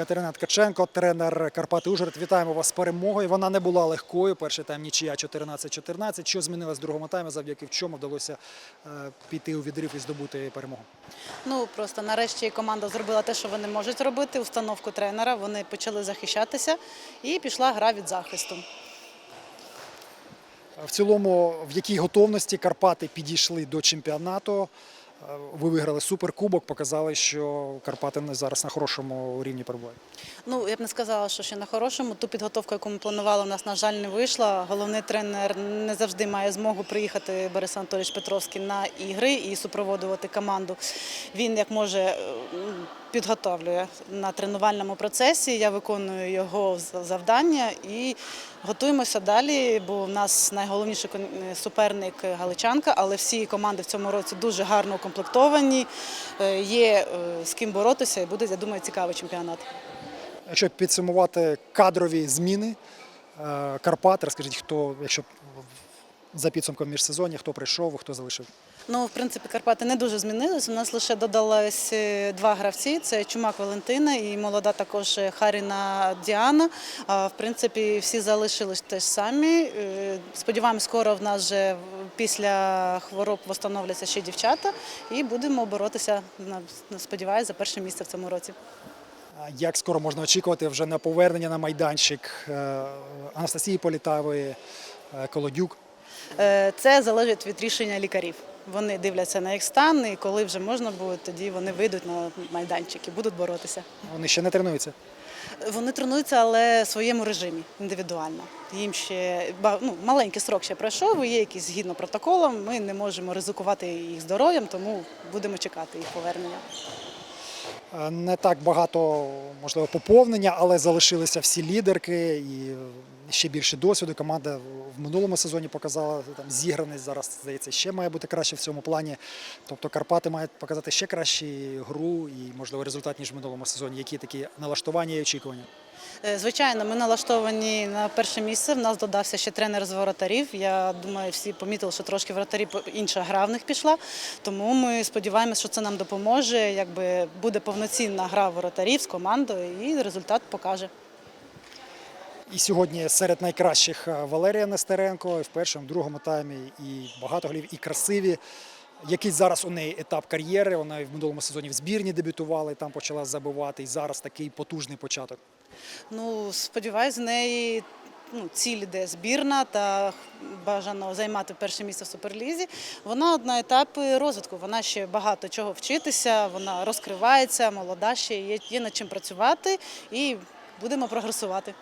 Катерина Ткаченко, тренер Карпати Ужгород. Вітаємо вас з перемогою. Вона не була легкою. Перший тайм нічия 14-14. Що змінилось в другому таймі, завдяки в чому вдалося е, піти у відрив і здобути перемогу? Ну просто нарешті команда зробила те, що вони можуть робити. Установку тренера. Вони почали захищатися і пішла гра від захисту. В цілому, в якій готовності Карпати підійшли до чемпіонату? Ви виграли суперкубок, показали, що Карпати зараз на хорошому рівні перебувають. Ну я б не сказала, що ще на хорошому. Ту підготовку, яку ми планували, у нас на жаль не вийшла. Головний тренер не завжди має змогу приїхати Борис Анатолійович Петровський на ігри і супроводжувати команду. Він як може е, підготовлює на тренувальному процесі. Я виконую його завдання і готуємося далі. Бо в нас найголовніший суперник Галичанка, але всі команди в цьому році дуже гарно укомплектовані. Е, Є е, з ким боротися, і буде, я думаю, цікавий чемпіонат. Якщо підсумувати кадрові зміни е, Карпат, розкажіть, хто, якщо за підсумком міжсезоння, хто прийшов, хто залишив. Ну, в принципі, Карпати не дуже змінились. У нас лише додалось два гравці: це Чумак Валентина і молода також Харіна Діана. В принципі, всі залишились теж самі. Сподіваємось, скоро в нас вже після хвороб встановляться ще дівчата, і будемо боротися сподіваюся, за перше місце в цьому році. Як скоро можна очікувати вже на повернення на майданчик е, Анастасії Політавої, е, Колодюк? Е, Це залежить від рішення лікарів. Вони дивляться на їх стан, і коли вже можна буде, тоді вони вийдуть на майданчик і будуть боротися. Вони ще не тренуються. Вони тренуються, але в своєму режимі індивідуально. Їм ще ну, маленький срок ще пройшов, є якісь згідно протоколом. Ми не можемо ризикувати їх здоров'ям, тому будемо чекати їх повернення. Е, Не так багато, можливо, поповнення, але залишилися всі лідерки і ще більше досвіду. Команда в минулому сезоні показала там зіграність. Зараз здається, ще має бути краще в цьому плані. Тобто Карпати мають показати ще кращу гру і, можливо, результат ніж в минулому сезоні. Які такі налаштування і очікування? Е, Звичайно, ми налаштовані на перше місце. В нас додався ще тренер з воротарів. Я думаю, всі помітили, що трошки воротарі інша гра в них пішла. Тому ми сподіваємося, що це нам допоможе. Якби буде повноцінна гра воротарів з командою, і результат покаже. І сьогодні серед найкращих е, Валерія Нестеренко в першому, другому таймі, і багато голів, і красиві. Який зараз у неї етап кар'єри? Вона в минулому сезоні в збірні дебютувала і там почала забивати. І зараз такий потужний початок. Ну, сподіваюсь, в неї ну, ціль іде збірна та бажано займати перше місце в суперлізі. Вона на етапі розвитку. Вона ще багато чого вчитися, вона розкривається, молода ще є, є над чим працювати і будемо прогресувати.